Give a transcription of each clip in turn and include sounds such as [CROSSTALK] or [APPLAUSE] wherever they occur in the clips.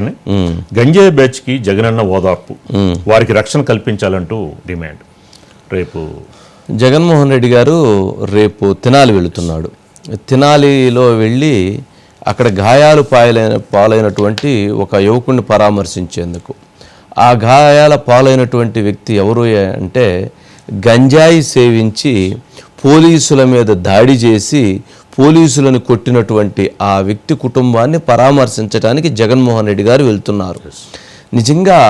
అని గంజాయి బ్యాచ్కి జగనన్న ఓదార్పు. వారికి రక్షణ కల్పించాలంటూ డిమాండ్. రేపు జగన్మోహన్ రెడ్డి గారు రేపు తినాలి వెళుతున్నాడు. తినాలిలో వెళ్ళి అక్కడ గాయాలు పాయలైన పాలైనటువంటి ఒక యువకుడిని పరామర్శించేందుకు. ఆ గాయాల పాలైనటువంటి వ్యక్తి ఎవరు అంటే గంజాయి సేవించి పోలీసుల మీద దాడి చేసి పోలీసులను కొట్టినటువంటి ఆ వ్యక్తి కుటుంబాన్ని పరామర్శించడానికి జగన్మోహన్ రెడ్డి గారు వెళ్తున్నారు. నిజంగా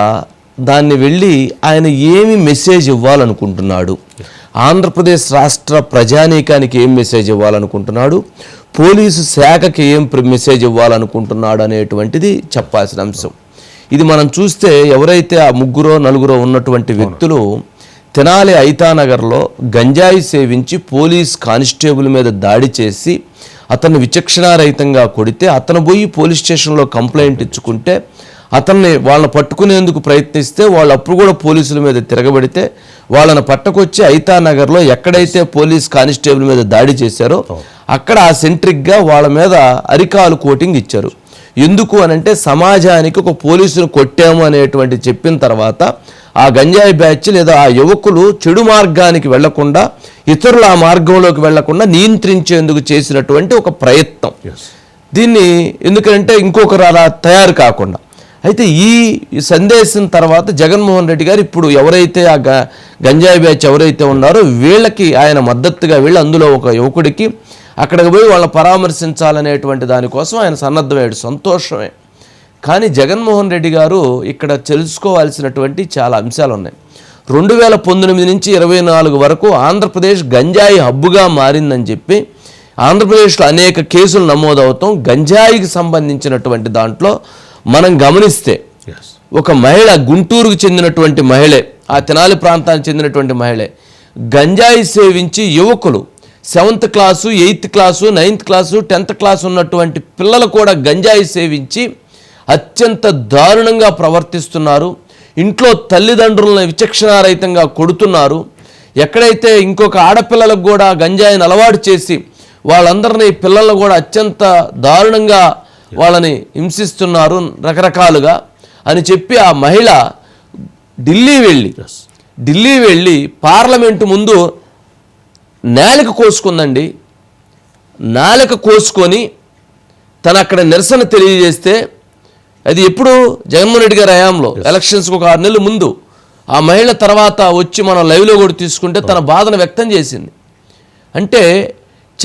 దాన్ని వెళ్ళి ఆయన ఏమి మెసేజ్ ఇవ్వాలనుకుంటున్నాడు? ఆంధ్రప్రదేశ్ రాష్ట్ర ప్రజానీకానికి ఏం మెసేజ్ ఇవ్వాలనుకుంటున్నాడు? పోలీసు శాఖకి ఏం మెసేజ్ ఇవ్వాలనుకుంటున్నాడు అనేటువంటిది చెప్పాల్సిన అంశం. ఇది మనం చూస్తే ఎవరైతే ఆ ముగ్గురో నలుగురో ఉన్నటువంటి వ్యక్తులు తెనాలి ఐతానగర్లో గంజాయి సేవించి పోలీస్ కానిస్టేబుల్ మీద దాడి చేసి అతన్ని విచక్షణారహితంగా కొడితే అతను పోయి పోలీస్ స్టేషన్లో కంప్లైంట్ ఇచ్చుకుంటే అతన్ని వాళ్ళని పట్టుకునేందుకు ప్రయత్నిస్తే వాళ్ళు అప్పుడు కూడా పోలీసుల మీద తిరగబడితే వాళ్ళని పట్టుకొచ్చి ఐతానగర్లో ఎక్కడైతే పోలీస్ కానిస్టేబుల్ మీద దాడి చేశారో అక్కడ ఆ సెంట్రిక్గా వాళ్ళ మీద అరికాలు కోటింగ్ ఇచ్చారు. ఎందుకు అనంటే సమాజానికి ఒక పోలీసును కొట్టాము అనేటువంటి చెప్పిన తర్వాత ఆ గంజాయి బ్యాచ్ లేదా ఆ యువకులు చెడు మార్గానికి వెళ్ళకుండా ఇతరుల ఆ మార్గంలోకి వెళ్ళకుండా నియంత్రించేందుకు చేసినటువంటి ఒక ప్రయత్నం. దీన్ని ఎందుకంటే ఇంకొకరు అలా తయారు కాకుండా. అయితే ఈ సందేశం తర్వాత జగన్మోహన్ రెడ్డి గారు ఇప్పుడు ఎవరైతే ఆ గ గంజాయి బ్యాచ్ ఎవరైతే ఉన్నారో వీళ్ళకి ఆయన మద్దతుగా వెళ్ళి అందులో ఒక యువకుడికి అక్కడికి పోయి వాళ్ళని పరామర్శించాలనేటువంటి దానికోసం ఆయన సన్నద్ధమయ్యాడు. సంతోషమే. కానీ జగన్మోహన్ రెడ్డి గారు ఇక్కడ తెలుసుకోవాల్సినటువంటి చాలా అంశాలు ఉన్నాయి రెండు వేల పంతొమ్మిది నుంచి ఇరవై నాలుగు వరకు ఆంధ్రప్రదేశ్ గంజాయి హబ్బుగా మారిందని చెప్పి ఆంధ్రప్రదేశ్లో అనేక కేసులు నమోదవుతాం. గంజాయికి సంబంధించినటువంటి దాంట్లో మనం గమనిస్తే ఒక మహిళ గుంటూరుకు చెందినటువంటి మహిళే ఆ తెనాలి ప్రాంతానికి చెందినటువంటి మహిళే గంజాయి సేవించి యువకులు seventh class eighth class ninth class tenth class ఉన్నటువంటి పిల్లలు కూడా గంజాయి సేవించి అత్యంత దారుణంగా ప్రవర్తిస్తున్నారు. ఇంట్లో తల్లిదండ్రులను విచక్షణారహితంగా కొడుతున్నారు. ఎక్కడైతే ఇంకొక ఆడపిల్లలకు కూడా గంజాయిని అలవాటు చేసి వాళ్ళందరినీ పిల్లలను కూడా అత్యంత దారుణంగా వాళ్ళని హింసిస్తున్నారు రకరకాలుగా అని చెప్పి ఆ మహిళ ఢిల్లీ వెళ్ళి ఢిల్లీ వెళ్ళి పార్లమెంటు ముందు నేలక కోసుకుందండి. నాలుక కోసుకొని తను అక్కడ నిరసన తెలియజేస్తే అది ఎప్పుడు? జగన్మోహన్ రెడ్డి గారి హయాంలో. ఎలక్షన్స్కి ఒక ఆరు నెలల ముందు. ఆ మహిళ తర్వాత వచ్చి మనం లైవ్లో కూడా తీసుకుంటే తన బాధను వ్యక్తం చేసింది. అంటే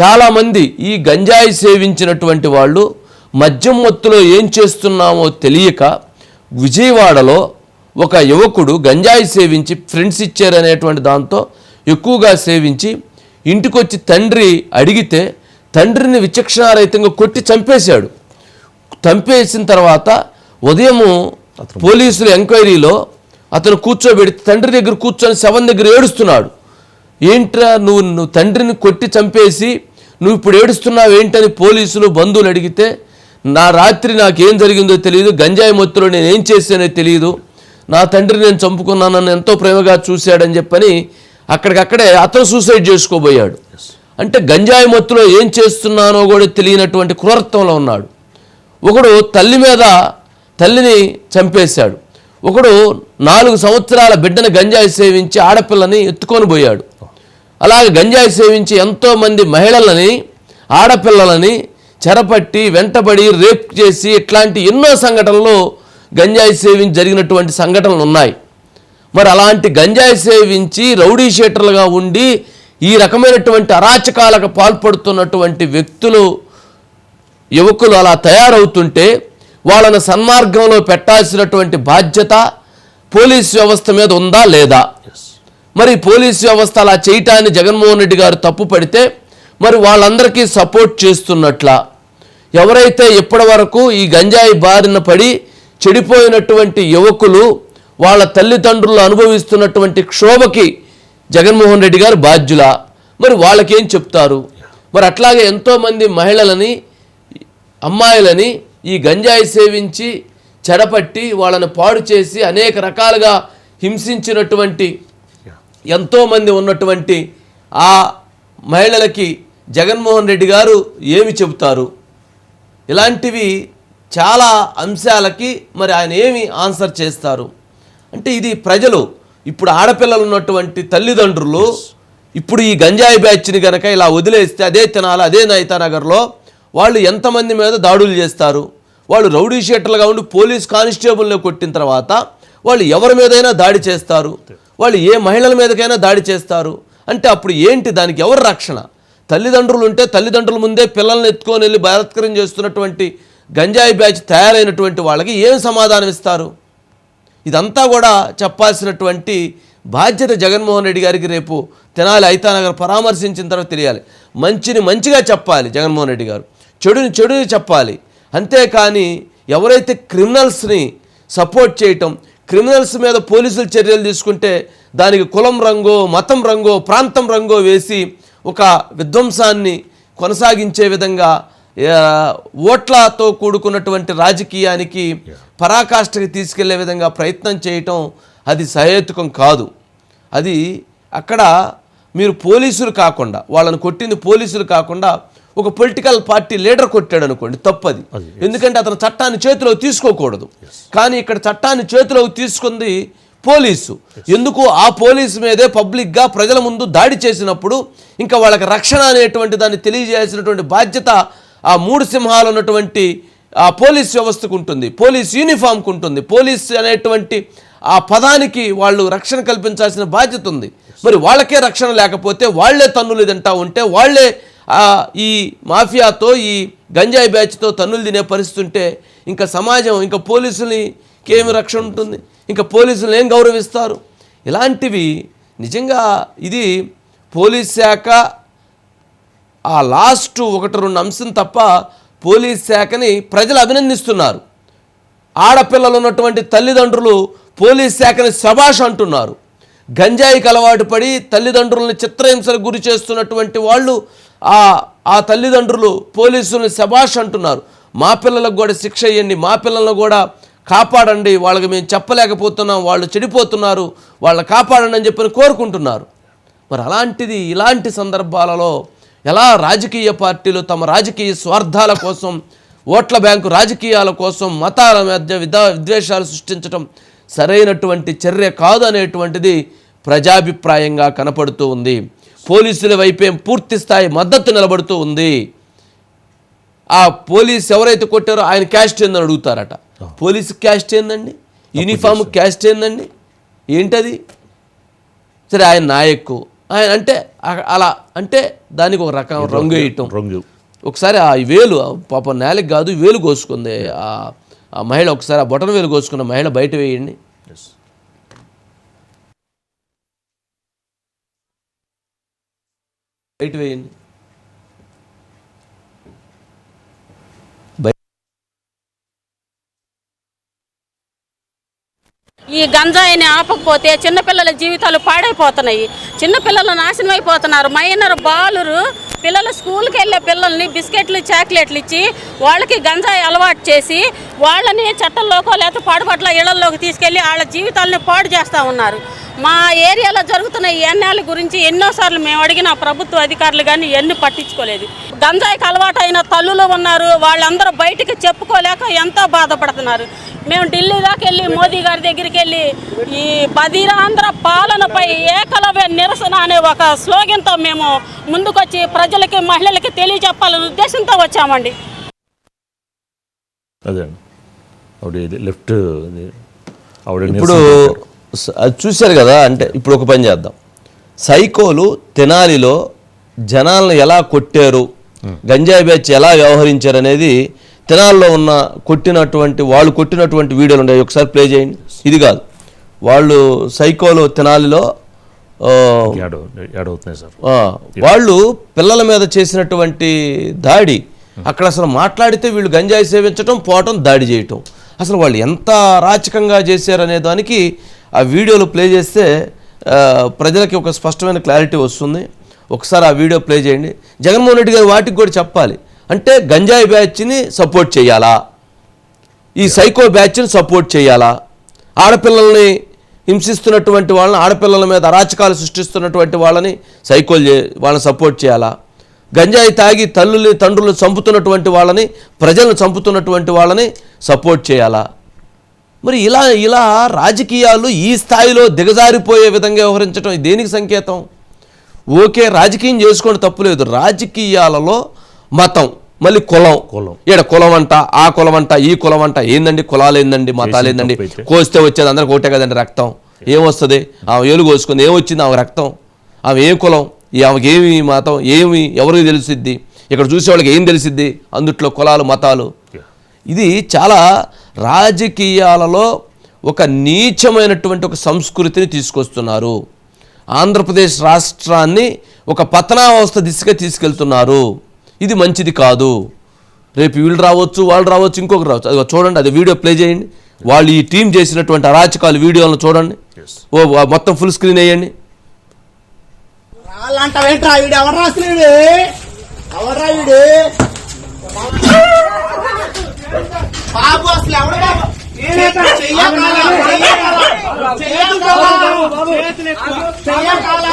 చాలామంది ఈ గంజాయి సేవించినటువంటి వాళ్ళు మద్యం మత్తులో ఏం చేస్తున్నామో తెలియక విజయవాడలో ఒక యువకుడు గంజాయి సేవించి ఫ్రెండ్స్ ఇచ్చారనేటువంటి దాంతో ఎక్కువగా సేవించి ఇంటికొచ్చి తండ్రి అడిగితే తండ్రిని విచక్షణారహితంగా కొట్టి చంపేశాడు. చంపేసిన తర్వాత ఉదయము పోలీసుల ఎంక్వైరీలో అతను కూర్చోబెడితే తండ్రి దగ్గర కూర్చొని శవం దగ్గర ఏడుస్తున్నాడు. ఏంట్రా నువ్వు నువ్వు తండ్రిని కొట్టి చంపేసి నువ్వు ఇప్పుడు ఏడుస్తున్నావు ఏంటని పోలీసులు బంధువులు అడిగితే నా రాత్రి నాకేం జరిగిందో తెలియదు గంజాయి మొత్తులో నేను ఏం చేశానో తెలియదు నా తండ్రి నేను చంపుకున్నాను నన్ను ఎంతో ప్రేమగా చూశాడని చెప్పని అక్కడికక్కడే అతను సూసైడ్ చేసుకోబోయాడు. అంటే గంజాయి మత్తులో ఏం చేస్తున్నానో కూడా తెలియనటువంటి క్రూరత్వంలో ఉన్నాడు. ఒకడు తల్లి మీద తల్లిని చంపేశాడు. ఒకడు నాలుగు సంవత్సరాల బిడ్డను గంజాయి సేవించి ఆడపిల్లని ఎత్తుకొని పోయాడు. అలాగే గంజాయి సేవించి ఎంతోమంది మహిళలని ఆడపిల్లలని చెరపట్టి వెంటబడి రేప్ చేసి ఇట్లాంటి ఎన్నో సంఘటనలు గంజాయి సేవించి జరిగినటువంటి సంఘటనలు ఉన్నాయి. మరి అలాంటి గంజాయి సేవించి రౌడీ షీటర్లుగా ఉండి ఈ రకమైనటువంటి అరాచకాలకు పాల్పడుతున్నటువంటి వ్యక్తులు యువకులు అలా తయారవుతుంటే వాళ్ళని సన్మార్గంలో పెట్టాల్సినటువంటి బాధ్యత పోలీస్ వ్యవస్థ మీద ఉందా లేదా? మరి పోలీస్ వ్యవస్థ అలా చేయటాన్ని జగన్మోహన్ రెడ్డి గారు తప్పు పడితే మరి వాళ్ళందరికీ సపోర్ట్ చేస్తున్నట్లా? ఎవరైతే ఇప్పటి వరకు ఈ గంజాయి బారిన పడి చెడిపోయినటువంటి యువకులు వాళ్ళ తల్లిదండ్రులు అనుభవిస్తున్నటువంటి క్షోభకి జగన్మోహన్ రెడ్డి గారు బాధ్యులా? మరి వాళ్ళకేం చెప్తారు? మరి అట్లాగే ఎంతోమంది మహిళలని అమ్మాయిలని ఈ గంజాయి సేవించి చెడపట్టి వాళ్ళని పాడు చేసి అనేక రకాలుగా హింసించినటువంటి ఎంతోమంది ఉన్నటువంటి ఆ మహిళలకి జగన్మోహన్ రెడ్డి గారు ఏమి చెబుతారు? ఇలాంటివి చాలా అంశాలకి మరి ఆయన ఏమి ఆన్సర్ చేస్తారు? అంటే ఇది ప్రజలు ఇప్పుడు ఆడపిల్లలు ఉన్నటువంటి తల్లిదండ్రులు ఇప్పుడు ఈ గంజాయి బ్యాచ్ని గనక ఇలా వదిలేస్తే అదే తినాలి అదే నైతానగర్లో వాళ్ళు ఎంతమంది మీద దాడులు చేస్తారు? వాళ్ళు రౌడీ షీటర్లుగా ఉండి పోలీస్ కానిస్టేబుల్ని కొట్టిన తర్వాత వాళ్ళు ఎవరి మీదైనా దాడి చేస్తారు? వాళ్ళు ఏ మహిళల మీదకైనా దాడి చేస్తారు? అంటే అప్పుడు ఏంటి దానికి ఎవరు రక్షణ? తల్లిదండ్రులు ఉంటే తల్లిదండ్రుల ముందే పిల్లల్ని ఎత్తుకొని వెళ్ళి బలాత్కరం చేస్తున్నటువంటి గంజాయి బ్యాచ్ తయారైనటువంటి వాళ్ళకి ఏం సమాధానం ఇస్తారు? ఇదంతా కూడా చెప్పాల్సినటువంటి బాధ్యత జగన్మోహన్ రెడ్డి గారికి రేపు తెనాలి ఐతానగర్ పరామర్శించిన తర్వాత తెలియాలి. మంచిని మంచిగా చెప్పాలి జగన్మోహన్ రెడ్డి గారు. చెడుని చెడుని చెప్పాలి. అంతేకాని ఎవరైతే క్రిమినల్స్ని సపోర్ట్ చేయటం క్రిమినల్స్ మీద పోలీసులు చర్యలు తీసుకుంటే దానికి కులం రంగో మతం రంగో ప్రాంతం రంగో వేసి ఒక విధ్వంసాన్ని కొనసాగించే విధంగా ఓట్లతో కూడుకున్నటువంటి రాజకీయానికి పరాకాష్ఠకి తీసుకెళ్ళే విధంగా ప్రయత్నం చేయటం అది సహేతుకం కాదు. అది అక్కడ మీరు పోలీసులు కాకుండా వాళ్ళని కొట్టింది పోలీసులు కాకుండా ఒక పొలిటికల్ పార్టీ లీడర్ కొట్టాడు అనుకోండి తప్పది ఎందుకంటే అతను చట్టాన్ని చేతిలో తీసుకోకూడదు. కానీ ఇక్కడ చట్టాన్ని చేతిలోకి తీసుకుంది పోలీసు. ఎందుకు? ఆ పోలీసు మీదే పబ్లిక్గా ప్రజల ముందు దాడి చేసినప్పుడు ఇంకా వాళ్ళకి రక్షణ అనేటువంటి దాన్ని తెలియజేయాల్సినటువంటి బాధ్యత ఆ మూడు సింహాలు ఉన్నటువంటి ఆ పోలీస్ వ్యవస్థకు ఉంటుంది. పోలీస్ యూనిఫామ్కి ఉంటుంది. పోలీస్ అనేటువంటి ఆ పదానికి వాళ్ళు రక్షణ కల్పించాల్సిన బాధ్యత ఉంది. మరి వాళ్ళకే రక్షణ లేకపోతే వాళ్ళే తన్నులు తింటా ఉంటే వాళ్ళే ఆ, ఈ మాఫియాతో ఈ గంజాయి బ్యాచ్తో తన్నులు తినే పరిస్థితి ఉంటే ఇంకా సమాజం ఇంకా పోలీసులకి ఏమి రక్షణ ఉంటుంది? ఇంకా పోలీసులు ఏం గౌరవిస్తారు? ఇలాంటివి నిజంగా ఇది పోలీస్ శాఖ ఆ లాస్ట్ ఒకటి రెండు అంశం తప్ప పోలీస్ శాఖని ప్రజలు అభినందిస్తున్నారు. ఆడపిల్లలు ఉన్నటువంటి తల్లిదండ్రులు పోలీస్ శాఖని శబాష్ అంటున్నారు. గంజాయికి అలవాటు పడి తల్లిదండ్రులను చిత్రహింసలకు గురి చేస్తున్నటువంటి వాళ్ళు ఆ ఆ తల్లిదండ్రులు పోలీసులు శబాష్ అంటున్నారు. మా పిల్లలకు కూడా శిక్ష ఇవ్వండి మా పిల్లలను కూడా కాపాడండి వాళ్ళకి మేము చెప్పలేకపోతున్నాం వాళ్ళు చెడిపోతున్నారు వాళ్ళని కాపాడండి అని చెప్పని కోరుకుంటున్నారు. మరి అలాంటిది ఇలాంటి సందర్భాలలో ఎలా రాజకీయ పార్టీలు తమ రాజకీయ స్వార్థాల కోసం ఓట్ల బ్యాంకు రాజకీయాల కోసం మతాల మధ్య విధా విద్వేషాలు సృష్టించడం సరైనటువంటి చర్య కాదు అనేటువంటిది ప్రజాభిప్రాయంగా కనపడుతూ ఉంది. పోలీసుల వైపేం పూర్తి స్థాయి మద్దతు నిలబడుతూ ఉంది. ఆ పోలీస్ ఎవరైతే కొట్టారో ఆయన క్యాస్ట్ ఏందని అడుగుతారట. పోలీసు క్యాస్ట్ ఏందండి యూనిఫామ్ క్యాస్ట్ ఏందండి ఏంటది? సరే ఆయన నాయకు ఆయన అంటే అలా అంటే దానికి ఒక రకం రంగు వేయటం. రంగు. ఒకసారి ఆ వేలు పాప నేలకి కాదు వేలు కోసుకుంది. ఆ ఆ మహిళ ఒకసారి ఆ బొటన వేలు కోసుకున్న మహిళ బయట వేయండి. ఎటు వేయండి ఈ గంజాయిని ఆపకపోతే చిన్నపిల్లల జీవితాలు పాడైపోతున్నాయి. చిన్నపిల్లలు నాశనం అయిపోతున్నారు. మైనర్ బాలురు పిల్లలు స్కూల్కి వెళ్ళే పిల్లల్ని బిస్కెట్లు చాక్లెట్లు ఇచ్చి వాళ్ళకి గంజాయి అలవాటు చేసి వాళ్ళని చట్టంలోకో లేకపోతే పాడుపట్ల ఇళ్ళలోకి తీసుకెళ్ళి వాళ్ళ జీవితాలని పాడు చేస్తూ ఉన్నారు. మా ఏరియాలో జరుగుతున్న ఈ ఎన్నేళ్ళ గురించి ఎన్నోసార్లు మేము అడిగిన ప్రభుత్వ అధికారులు కానీ ఎన్ని పట్టించుకోలేదు. గంజాయికి అలవాటు అయిన తల్లులు ఉన్నారు వాళ్ళందరూ బయటికి చెప్పుకోలేక ఎంతో బాధపడుతున్నారు. మేము ఢిల్లీ దాకా వెళ్ళి మోదీ గారి దగ్గరికి వెళ్ళి ఈ బదిరాంధ్ర పాలనపై ఏకలవ్య నిరసన అనే ఒక స్లోగన్తో మేము ముందుకొచ్చి ప్రజలకి మహిళలకి తెలియజెప్పాలనే ఉద్దేశంతో వచ్చామండి. అదే అండి. ఆవిడ ఇది లెఫ్ట్ ఇప్పుడు అది చూశారు కదా అంటే ఇప్పుడు ఒక పని చేద్దాం. సైకోలు తెనాలిలో జనాలను ఎలా కొట్టారు గంజాయి బ్యాచ్ ఎలా వ్యవహరించారు అనేది తెనాలిలో ఉన్న కొట్టినటువంటి వాళ్ళు కొట్టినటువంటి వీడియోలు ఉన్నాయి. ఒకసారి ప్లే చేయండి. ఇది కాదు. వాళ్ళు సైకోలు తెనాలిలో వాళ్ళు పిల్లల మీద చేసినటువంటి దాడి అక్కడ అసలు మాట్లాడితే వీళ్ళు గంజాయి సేవించటం పోవటం దాడి చేయటం. అసలు వాళ్ళు ఎంత రాచకంగా చేశారనే దానికి ఆ వీడియోలు ప్లే చేస్తే ప్రజలకి ఒక స్పష్టమైన క్లారిటీ వస్తుంది. ఒకసారి ఆ వీడియో ప్లే చేయండి. జగన్మోహన్ రెడ్డి గారు వాటికి కూడా చెప్పాలి. అంటే గంజాయి బ్యాచ్ని సపోర్ట్ చేయాలా? ఈ సైకో బ్యాచ్ని సపోర్ట్ చేయాలా? ఆడపిల్లల్ని హింసిస్తున్నటువంటి వాళ్ళని ఆడపిల్లల మీద అరాచకాలు సృష్టిస్తున్నటువంటి వాళ్ళని సైకోల్ చే వాళ్ళని సపోర్ట్ చేయాలా? గంజాయి తాగి తల్లుల్ని తండ్రులు చంపుతున్నటువంటి వాళ్ళని ప్రజలను చంపుతున్నటువంటి వాళ్ళని సపోర్ట్ చేయాలా? మరి ఇలా ఇలా రాజకీయాలు ఈ స్థాయిలో దిగజారిపోయే విధంగా వ్యవహరించడం దేనికి సంకేతం? ఓకే రాజకీయం చేసుకోండి తప్పులేదు రాజకీయాలలో మతం మళ్ళీ కులం. కులం. ఈడ కులం అంట ఆ కులం అంట ఈ కులం అంట ఏందండి? కులాలు ఏందండి? మతాలు ఏందండి. కోస్తే వచ్చేది అందరికి ఒకటే కదండి రక్తం. ఏమొస్తుంది? ఆమె ఏలు కోసుకుంది ఏమొచ్చింది ఆమె రక్తం. ఆమె ఏ కులం? ఈ ఆమెకి ఏమి మతం? ఏమి? ఎవరికి తెలిసిద్ది? ఇక్కడ చూసే వాళ్ళకి ఏం తెలిసిద్ది? అందుట్లో కులాలు మతాలు. ఇది చాలా రాజకీయాలలో ఒక నీచమైనటువంటి ఒక సంస్కృతిని తీసుకొస్తున్నారు. ఆంధ్రప్రదేశ్ రాష్ట్రాన్ని ఒక పతనావస్థ దిశగా తీసుకెళ్తున్నారు. ఇది మంచిది కాదు. రేపు వీళ్ళు రావచ్చు వాళ్ళు రావచ్చు ఇంకొకరు రావచ్చు. అది చూడండి అది వీడియో ప్లే చేయండి. వాళ్ళు ఈ టీం చేసినటువంటి అరాచకాలు వీడియోలను చూడండి. ఓ మొత్తం ఫుల్ స్క్రీన్ వేయండి. ఎవరు [LAUGHS] బాబు అసలు ఎవడు బాబు చెయ్యకాల చెయ్యకాల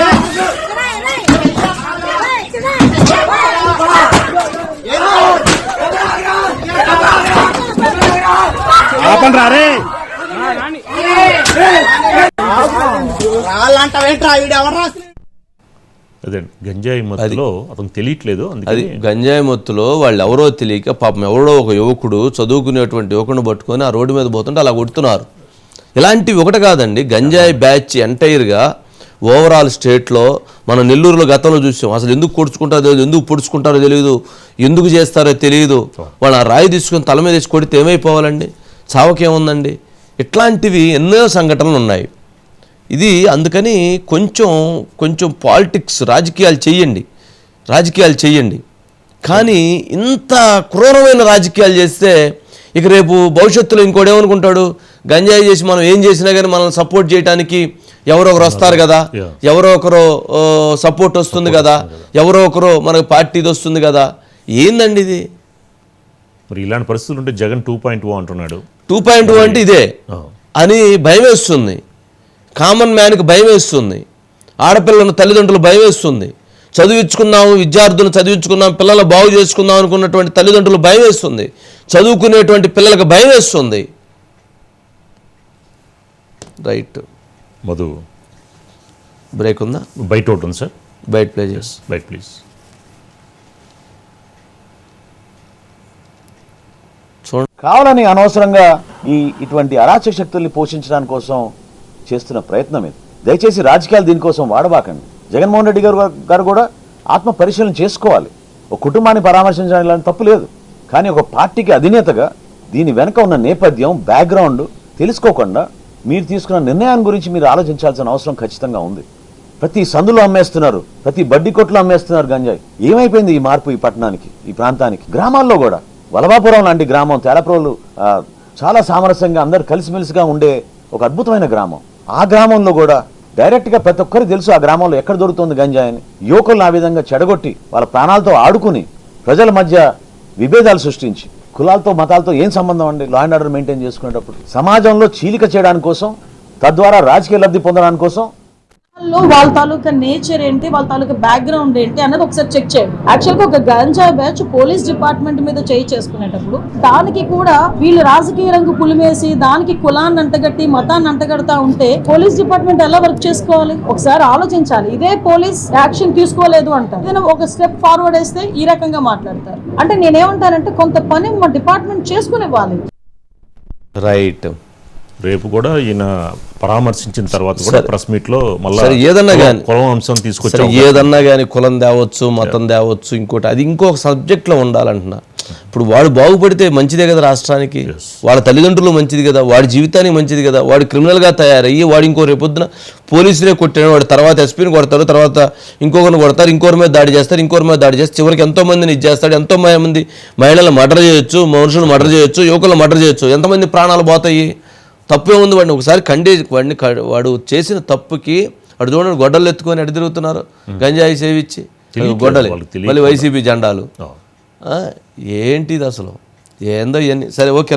వాళ్ళంట వెంట్రా వీడు ఎవరు రాసినాడు అదే గంజాయి మత్తులో అతనికి తెలియట్లేదు అది గంజాయి మొత్తులో వాళ్ళు ఎవరో తెలియక పాపం ఎవరో ఒక యువకుడు చదువుకునేటువంటి యువకుడిని పట్టుకొని ఆ రోడ్డు మీద పోతుంటే అలా కొడుతున్నారు. ఇలాంటివి ఒకటి కాదండి గంజాయి బ్యాచ్ ఎంటైర్గా ఓవరాల్ స్టేట్లో మనం నెల్లూరులో గతంలో చూసాం అసలు ఎందుకు పొడుచుకుంటారో తెలియదు ఎందుకు పొడుచుకుంటారో తెలియదు ఎందుకు చేస్తారో తెలియదు వాళ్ళు ఆ రాయి తీసుకొని తల మీద వేసి కొడితే ఏమైపోవాలండి? చావకేముందండి? ఇట్లాంటివి ఎన్నో సంఘటనలు ఉన్నాయి. ఇది అందుకని కొంచెం కొంచెం పాలిటిక్స్ రాజకీయాలు చెయ్యండి రాజకీయాలు చెయ్యండి కానీ ఇంత క్రూరమైన రాజకీయాలు చేస్తే ఇక రేపు భవిష్యత్తులో ఇంకోటి ఏమనుకుంటాడు? గంజాయి చేసి మనం ఏం చేసినా కానీ మనల్ని సపోర్ట్ చేయడానికి ఎవరో ఒకరు వస్తారు కదా. ఎవరో ఒకరు సపోర్ట్ వస్తుంది కదా? ఎవరో ఒకరు మనకు పార్టీది వస్తుంది కదా? ఏందండి ఇది? మరి ఇలాంటి పరిస్థితులు ఉంటే జగన్ టూ పాయింట్ ఓ అంటున్నాడు. టూ పాయింట్ అంటే ఇదే. ఆ. అని భయం వేస్తుంది. కామన్ మ్యాన్కి భయం వేస్తుంది. ఆడపిల్లను తల్లిదండ్రులు భయం వేస్తుంది. చదివించుకుందాము విద్యార్థులను చదివించుకుందాం పిల్లలు బాగు చేసుకుందాం అనుకున్నటువంటి తల్లిదండ్రులు భయం వేస్తుంది. చదువుకునేటువంటి పిల్లలకు భయం వేస్తుంది. రైట్. మధు. బ్రేక్ ఉందా? బయట ఒకటి ఉంది సార్. బయట ప్లే చేసి బయట ప్లీజ్. చూడండి. కావాలని అనవసరంగా ఈ ఇటువంటి అరాచక శక్తుల్ని పోషించడానికి కోసం చేస్తున్న ప్రయత్నం ఇది. దయచేసి రాజకీయాలు దీనికోసం వాడబాకండి. జగన్మోహన్ రెడ్డి గారు గారు కూడా ఆత్మ పరిశీలన చేసుకోవాలి. ఒక కుటుంబాన్ని పరామర్శించాలని తప్పు లేదు. కానీ ఒక పార్టీకి అధినేతగా దీని వెనక ఉన్న నేపథ్యం బ్యాక్గ్రౌండ్ తెలుసుకోకుండా మీరు తీసుకున్న నిర్ణయాన్ని గురించి మీరు ఆలోచించాల్సిన అవసరం ఖచ్చితంగా ఉంది. ప్రతి సందులో అమ్మేస్తున్నారు ప్రతి బడ్డీ కొట్లు అమ్మేస్తున్నారు గంజాయి. ఏమైపోయింది ఈ మార్పు ఈ పట్టణానికి ఈ ప్రాంతానికి? గ్రామాల్లో కూడా. వలభాపురం లాంటి గ్రామం తేలప్రోలు చాలా సామరస్యంగా అందరు కలిసిమెలిసిగా ఉండే ఒక అద్భుతమైన గ్రామం. ఆ గ్రామంలో కూడా డైరెక్ట్గా ప్రతి ఒక్కరికి తెలుసు ఆ గ్రామంలో ఎక్కడ దొరుకుతుంది గంజాయి అని. యువకులను ఆ విధంగా చెడగొట్టి వాళ్ళ ప్రాణాలతో ఆడుకుని ప్రజల మధ్య విభేదాలు సృష్టించి కులాలతో మతాలతో ఏం సంబంధం అండి? లా అండ్ ఆర్డర్ మెయింటైన్ చేసుకునేటప్పుడు. సమాజంలో చీలిక చేయడానికి కోసం తద్వారా రాజకీయ లబ్ధి పొందడానికి కోసం వాళ్ళ తాలూకా నేచర్ ఏంటి వాళ్ళ తాలూకా బ్యాక్గ్రౌండ్ ఏంటి అన్నది ఒకసారి చెక్ చేయండి. యాక్చువల్గా ఒక గంజా బ్యాచ్ పోలీస్ డిపార్ట్మెంట్ మీద చేయి చేసుకునేటప్పుడు దానికి కూడా వీళ్ళు రాజకీయ రంగు పులిమేసి దానికి కులాన్ని అంటగట్టి మతాన్ని అంటగడతా ఉంటే పోలీస్ డిపార్ట్మెంట్ ఎలా వర్క్ చేసుకోవాలి? ఒకసారి ఆలోచించాలి. ఇదే పోలీస్ యాక్షన్ తీసుకోలేదు అంటారు. ఒక స్టెప్ ఫార్వర్డ్ వేస్తే ఈ రకంగా మాట్లాడతారు. అంటే నేనేమంటానంటే కొంత పని మా డిపార్ట్మెంట్ చేసుకునివ్వాలి రైట్ రేపు కూడా ఈయన పరామర్శించిన తర్వాత కూడా. ప్రెస్ మీట్లో మళ్ళీ ఏదన్నా గాని. కులం అంశం తీసుకొచ్చి ఏదన్నా కానీ కులం తేవచ్చు మతం తేవచ్చు ఇంకోటి అది ఇంకొక సబ్జెక్ట్లో ఉండాలంటున్నా. ఇప్పుడు వాడు బాగుపడితే మంచిదే కదా రాష్ట్రానికి. వాళ్ళ తల్లిదండ్రులు మంచిది కదా వాడి జీవితానికి మంచిది కదా వాడు క్రిమినల్గా తయారయ్యి వాడు ఇంకో రేపొద్దున పోలీసులే కొట్టాడు వాడు తర్వాత ఎస్పీని కొడతారు తర్వాత ఇంకొకరిని కొడతారు ఇంకోరి మీద దాడి చేస్తారు ఇంకోరి మీద దాడి చేస్తారు. చివరికి ఎంతో మందిని ఇది చేస్తాడు ఎంతో మంది మహిళలు మర్డర్ చేయొచ్చు మనుషులు మర్డర్ చేయొచ్చు యువకులు మర్డర్ చేయొచ్చు. ఎంతమంది ప్రాణాలు పోతాయి? తప్పే ఉంది వాడిని. ఒకసారి ఖండే వాడిని వాడు చేసిన తప్పుకి వాడు చూడండి గొడ్డలు ఎత్తుకొని ఎడ తిరుగుతున్నారు? గంజాయి సేవిచ్చి గొడ్డలి. మళ్ళీ వైసీపీ జెండాలు. ఏంటిది అసలు? ఏందో ఇవన్నీ సరే ఓకే.